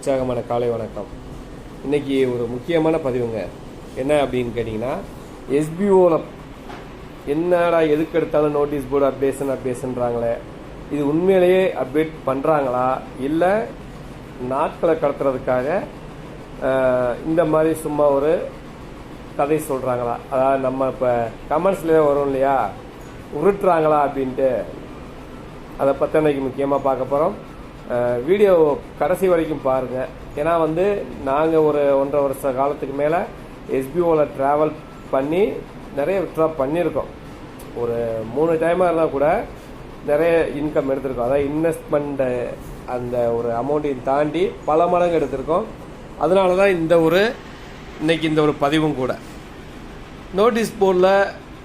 உற்சாகமான காலை வணக்கம். இன்னைக்கு ஒரு முக்கியமான பதிவுங்க. என்ன அப்படின்னு கேட்டிங்கன்னா எஸ்பிஓவில் என்னடா எதுக்கு எடுத்தாலும் நோட்டீஸ் போர்டு அப்டேஷன் அப்டேஷன்றாங்களே இது உண்மையிலேயே அப்டேட் பண்ணுறாங்களா இல்லை நாட்களை கடத்துறதுக்காக இந்த மாதிரி சும்மா ஒரு கதை சொல்கிறாங்களா அதாவது நம்ம இப்போ கமெண்ட்ஸ்லேயே வரும் இல்லையா? உருட்டுறாங்களா அப்படின்ட்டு. அதை பற்றி அன்றைக்கி முக்கியமாக பார்க்க போகிறோம் வீடியோ கடைசி வரைக்கும் பாருங்கள் ஏன்னா வந்து நாங்கள் ஒரு ஒன்றரை வருஷ காலத்துக்கு மேலே எஸ்பிஓவில் ட்ராவல் பண்ணி நிறைய விட்ரா பண்ணியிருக்கோம். ஒரு மூணு டைமாக இருந்தால் கூட நிறைய இன்கம் எடுத்திருக்கோம். அதாவது இன்வெஸ்ட்மெண்ட்டை அந்த ஒரு அமௌண்ட்டையும் தாண்டி பல மடங்கு எடுத்திருக்கோம். அதனால தான் இந்த ஒரு இன்னைக்கு இந்த ஒரு பதிவும் கூட. நோட்டீஸ் போர்டில்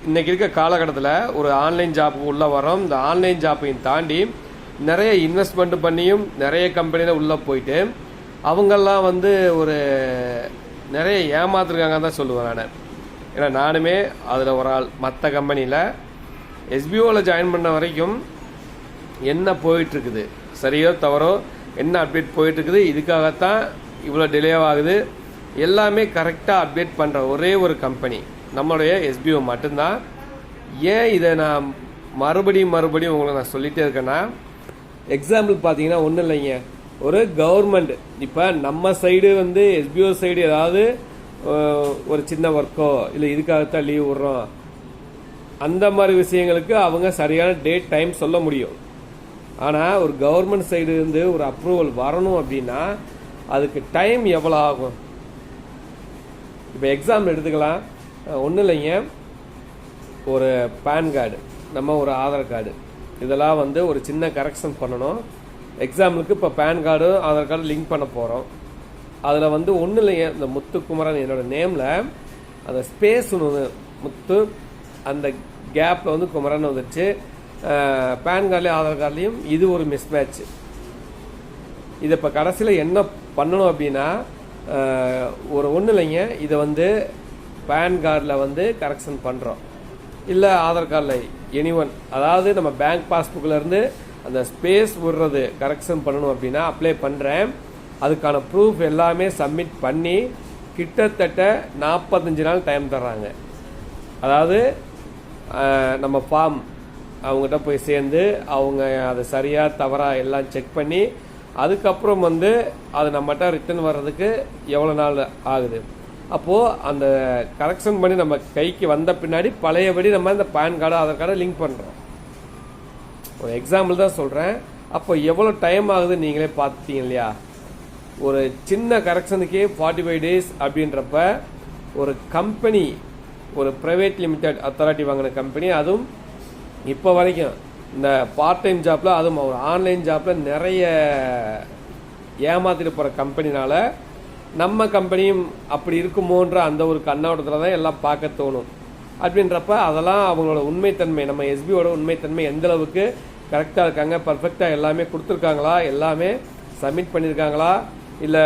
இன்றைக்கி இருக்க காலகட்டத்தில் ஒரு ஆன்லைன் ஜாப்பு உள்ளே வரோம் இந்த ஆன்லைன் ஜாப்பையும் தாண்டி நிறைய இன்வெஸ்ட்மெண்ட் பண்ணியும் நிறைய கம்பெனியில் உள்ளே போயிட்டு அவங்கெல்லாம் வந்து ஒரு நிறைய ஏமாத்துருக்காங்க தான் சொல்லுவேன் நான். ஏன்னா நானுமே அதில் ஒரு ஆள். மற்ற கம்பெனியில் எஸ்பிஓவில் ஜாயின் பண்ண வரைக்கும் என்ன போயிட்டுருக்குது? சரியோ தவறோ என்ன அப்டேட் போயிட்டுருக்குது? இதுக்காகத்தான் இவ்வளோ டிலே ஆகுது. எல்லாமே கரெக்டாக அப்டேட் பண்ணுற ஒரே ஒரு கம்பெனி நம்மளுடைய எஸ்பிஓ மட்டும்தான். ஏன் இதை நான் மறுபடியும் மறுபடியும் உங்களுக்கு நான் சொல்லிகிட்டே இருக்கேன்னா எக்ஸாம்பிள் பார்த்தீங்கன்னா ஒன்றும் இல்லைங்க. ஒரு கவர்மெண்ட் இப்போ நம்ம சைடு வந்து எஸ்பிஓ சைடு ஏதாவது ஒரு சின்ன ஒர்க்கோ இல்லை இதுக்காகத்தான் லீவ் விடுறோம். அந்த மாதிரி விஷயங்களுக்கு அவங்க சரியான டேட் டைம் சொல்ல முடியும். ஆனால் ஒரு கவர்மெண்ட் சைடு இருந்து ஒரு அப்ரூவல் வரணும் அப்படின்னா அதுக்கு டைம் எவ்வளோ ஆகும்? இப்போ எக்ஸாம்பிள் எடுத்துக்கலாம். ஒன்றும் இல்லைங்க. ஒரு பேன் கார்டு நம்ம ஒரு ஆதார் கார்டு இதெல்லாம் வந்து ஒரு சின்ன கரெக்ஷன் பண்ணணும். எக்ஸாம்பிளுக்கு இப்போ PAN card Aadhaar card link பண்ண போகிறோம் அதில் வந்து ஒன்றும் இல்லைங்க இந்த முத்துக்குமரன் என்னோட நேமில் அந்த ஸ்பேஸ் ஒன்று முத்து அந்த கேப்பில் வந்து குமரன் வந்துடுச்சு பேன் கார்ட்லேயும் ஆதார் கார்ட்லேயும் இது ஒரு மிஸ் மேட்ச் இதை இப்போ கடைசியில் என்ன பண்ணணும் அப்படின்னா ஒரு ஒன்றும் இல்லைங்க இதை வந்து பேன் கார்டில் வந்து கரெக்ஷன் பண்ணுறோம் இல்லை ஆதார் கார்டில் எனி ஒன் அதாவது நம்ம பேங்க் பாஸ்புக்கில் இருந்து அந்த ஸ்பேஸ் விடுறது கரெக்ஷன் பண்ணணும் அப்படின்னா அப்ளை பண்ணுறேன் அதுக்கான ப்ரூஃப் எல்லாமே சப்மிட் பண்ணி கிட்டத்தட்ட நாற்பத்தஞ்சு நாள் டைம் தர்றாங்க. அதாவது நம்ம ஃபார்ம் அவங்ககிட்ட போய் சேர்ந்து அவங்க அதை சரியாக தவறாக எல்லாம் செக் பண்ணி அதுக்கப்புறம் வந்து அது நம்மகிட்ட ரிட்டர்ன் வர்றதுக்கு எவ்வளோ நாள் ஆகுது? அப்போது அந்த கரெக்ஷன் பண்ணி நம்ம கைக்கு வந்த பின்னாடி பழையபடி நம்ம இந்த பேன் கார்டு ஆதார் கார்டை லிங்க் பண்ணுறோம் ஒரு எக்ஸாம்பிள் தான் சொல்கிறேன் அப்போ எவ்வளோ டைம் ஆகுது நீங்களே பார்த்தீங்க இல்லையா? ஒரு சின்ன கரெக்ஷனுக்கே ஃபார்ட்டி ஃபைவ் டேஸ் அப்படின்றப்ப ஒரு கம்பெனி ஒரு ப்ரைவேட் லிமிடெட் அத்தாரிட்டி வாங்கின கம்பெனி அதுவும் இப்போ வரைக்கும் இந்த பார்ட் டைம் ஜாப்பில் அதுவும் ஒரு ஆன்லைன் ஜாப்பில் நிறைய ஏமாத்திட்டு போகிற கம்பெனினால நம்ம கம்பெனியும் அப்படி இருக்குமோன்ற அந்த ஒரு கண்ணோட்டத்தில் தான் எல்லாம் பார்க்க தோணும். அப்படின்றப்ப அதெல்லாம் அவங்களோட உண்மைத்தன்மை நம்ம எஸ்பியோட உண்மைத்தன்மை எந்த அளவுக்கு கரெக்டாக இருக்காங்க பர்ஃபெக்டாக எல்லாமே கொடுத்துருக்காங்களா எல்லாமே சப்மிட் பண்ணியிருக்காங்களா இல்லை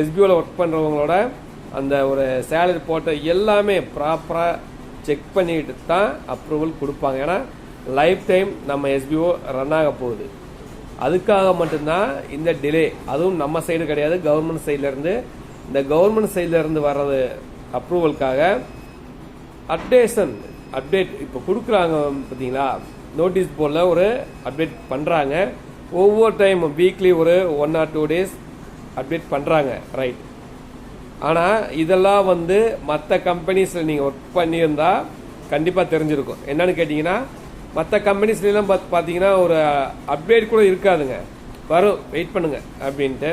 எஸ்பியோவில் ஒர்க் பண்ணுறவங்களோட அந்த ஒரு சேலரி போட்ட எல்லாமே ப்ராப்பராக செக் பண்ணிட்டு தான் அப்ரூவல் கொடுப்பாங்க. ஏன்னா லைஃப் டைம் நம்ம எஸ்பிஓ ரன் ஆக போகுது. அதுக்காக மட்டும்தான் இந்த டிலே அதுவும் நம்ம சைடு கிடையாது கவர்மெண்ட் சைட்லேருந்து இந்த கவர்மெண்ட் சைட்லேருந்து வர்றது அப்ரூவலுக்காக அப்டேஷன் அப்டேட் இப்போ கொடுக்குறாங்க பார்த்தீங்களா நோட்டீஸ் போர்டில் ஒரு அப்டேட் பண்ணுறாங்க ஒவ்வொரு டைம் வீக்லி ஒரு one or two days update பண்ணுறாங்க ரைட் ஆனால் இதெல்லாம் வந்து மற்ற கம்பெனிஸில் நீங்கள் ஒர்க் பண்ணியிருந்தால் கண்டிப்பாக தெரிஞ்சிருக்கும். என்னன்னு கேட்டிங்கன்னா மற்ற கம்பெனிஸ்லாம் பார்த்து பார்த்தீங்கன்னா ஒரு அப்டேட் கூட இருக்காதுங்க. வரும் வெயிட் பண்ணுங்க அப்படின்ட்டு.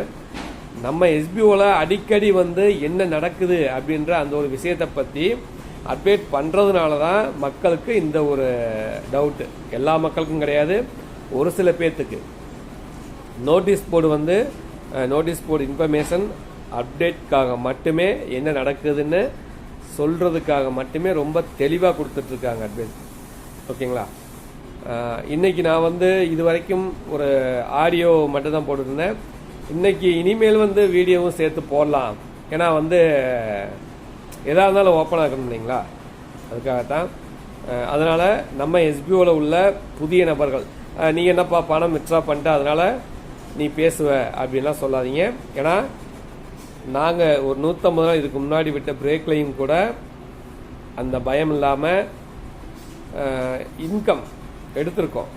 நம்ம எஸ்பிஓவில் அடிக்கடி வந்து என்ன நடக்குது அப்படின்ற அந்த ஒரு விஷயத்தை பற்றி அப்டேட் பண்ணுறதுனால தான் மக்களுக்கு இந்த ஒரு டவுட்டு எல்லா மக்களுக்கும் கிடையாது ஒரு சில பேர்த்துக்கு நோட்டீஸ் போர்டு வந்து நோட்டீஸ் போர்டு இன்ஃபர்மேஷன் அப்டேட்காக மட்டுமே என்ன நடக்குதுன்னு சொல்கிறதுக்காக மட்டுமே ரொம்ப தெளிவாக கொடுத்துட்ருக்காங்க அட்வைஸ் ஓகேங்களா? இன்றைக்கி நான் வந்து இது வரைக்கும் ஒரு ஆடியோ மட்டும் தான் போட்டுருந்தேன் இன்றைக்கி இனிமேல் வந்து வீடியோவும் சேர்த்து போடலாம். ஏன்னா வந்து எதாக இருந்தாலும் ஓப்பன் ஆகணும் இல்லைங்களா? அதுக்காகத்தான். அதனால் நம்ம எஸ்பிஓவில் உள்ள புதிய நபர்கள் நீ என்னப்பா பணம் வித்ட்ரா பண்ணிட்ட அதனால் நீ பேசுவ அப்படின்லாம் சொல்லாதீங்க. ஏன்னா நாங்கள் ஒரு நூற்றம்பது நாள் இதுக்கு முன்னாடி விட்ட பிரேக்லையும் கூட அந்த பயம் இல்லாமல் இன்கம் எடுத்திருக்கோம்.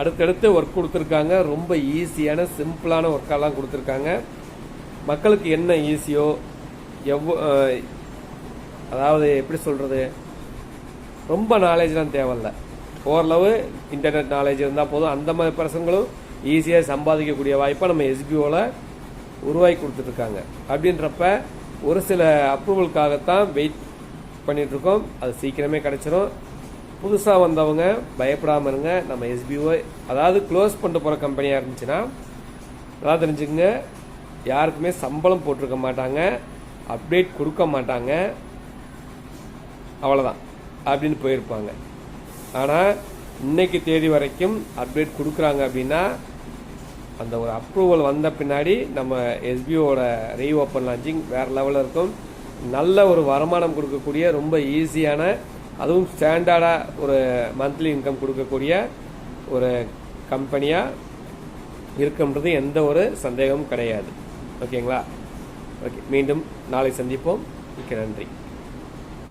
அடுத்தடுத்து ஒர்க் கொடுத்துருக்காங்க. ரொம்ப ஈஸியான சிம்பிளான ஒர்க்கெல்லாம் கொடுத்துருக்காங்க. மக்களுக்கு என்ன ஈஸியோ எவ்வளோ அதாவது எப்படி சொல்கிறது ரொம்ப நாலேஜ்லாம் தேவையில்ல. ஓரளவு இன்டர்நெட் நாலேஜ் இருந்தால் போதும். அந்த மாதிரி பர்சன்களும் ஈஸியாக சம்பாதிக்கக்கூடிய வாய்ப்பை நம்ம எஸ்பிஓவில் உருவாக்கி கொடுத்துட்ருக்காங்க. அப்படின்றப்ப ஒரு சில அப்ரூவலுக்காகத்தான் வெயிட் பண்ணிகிட்ருக்கோம் அது சீக்கிரமே கிடச்சிரும். புதுசாக வந்தவங்க பயப்படாமல் இருங்க நம்ம எஸ்பிஓ அதாவது க்ளோஸ் பண்ணிட்டு போகிற கம்பெனியாக இருந்துச்சுன்னா நல்லா தெரிஞ்சுக்கங்க. யாருக்குமே சம்பளம் போட்டிருக்க மாட்டாங்க. அப்டேட் கொடுக்க மாட்டாங்க. அவ்வளோதான் அப்படின்னு போயிருப்பாங்க. ஆனால் இன்னைக்கு தேதி வரைக்கும் அப்டேட் கொடுக்குறாங்க அப்படின்னா அந்த ஒரு அப்ரூவல் வந்த பின்னாடி நம்ம எஸ்பிஓட ரீ ஓப்பன் லான்ச்சிங் வேறு லெவலில் இருக்கும். நல்ல ஒரு வருமானம் கொடுக்கக்கூடிய ரொம்ப ஈஸியான அதுவும் ஸ்டாண்டர்டாக ஒரு மந்த்லி இன்கம் கொடுக்கக்கூடிய ஒரு கம்பெனியாக இருக்குன்றது எந்த ஒரு சந்தேகமும் கிடையாது. ஓகேங்களா ஓகே மீண்டும் நாளை சந்திப்போம். மிக்க நன்றி.